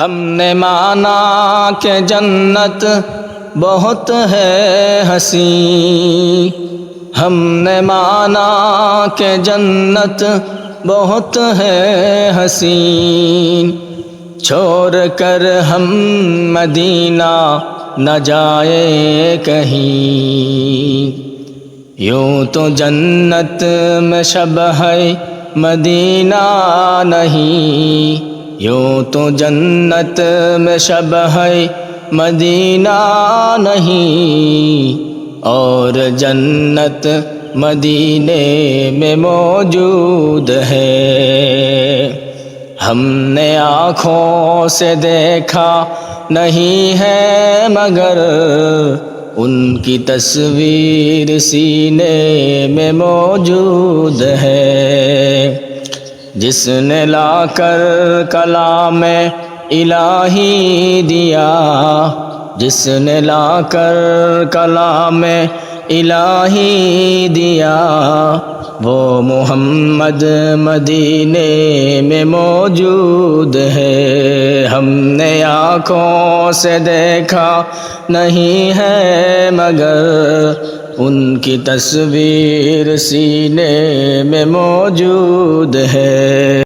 ہم نے مانا کہ جنت بہت ہے ہنسی۔ ہم نے مانا کہ جنت بہت ہے حسین چھوڑ کر ہم مدینہ نہ جائے کہیں۔ یوں تو جنت میں شب ہے، مدینہ نہیں۔ یوں تو جنت میں شب ہے، مدینہ نہیں، اور جنت مدینے میں موجود ہے۔ ہم نے آنکھوں سے دیکھا نہیں ہے، مگر ان کی تصویر سینے میں موجود ہے۔ جس نے لا کر کلام الہی دیا جس نے لا کر کلام الہی دیا۔ وہ محمد مدینے میں موجود ہے۔ ہم نے آنکھوں سے دیکھا نہیں ہے، مگر ان کی تصویر سینے میں موجود ہے۔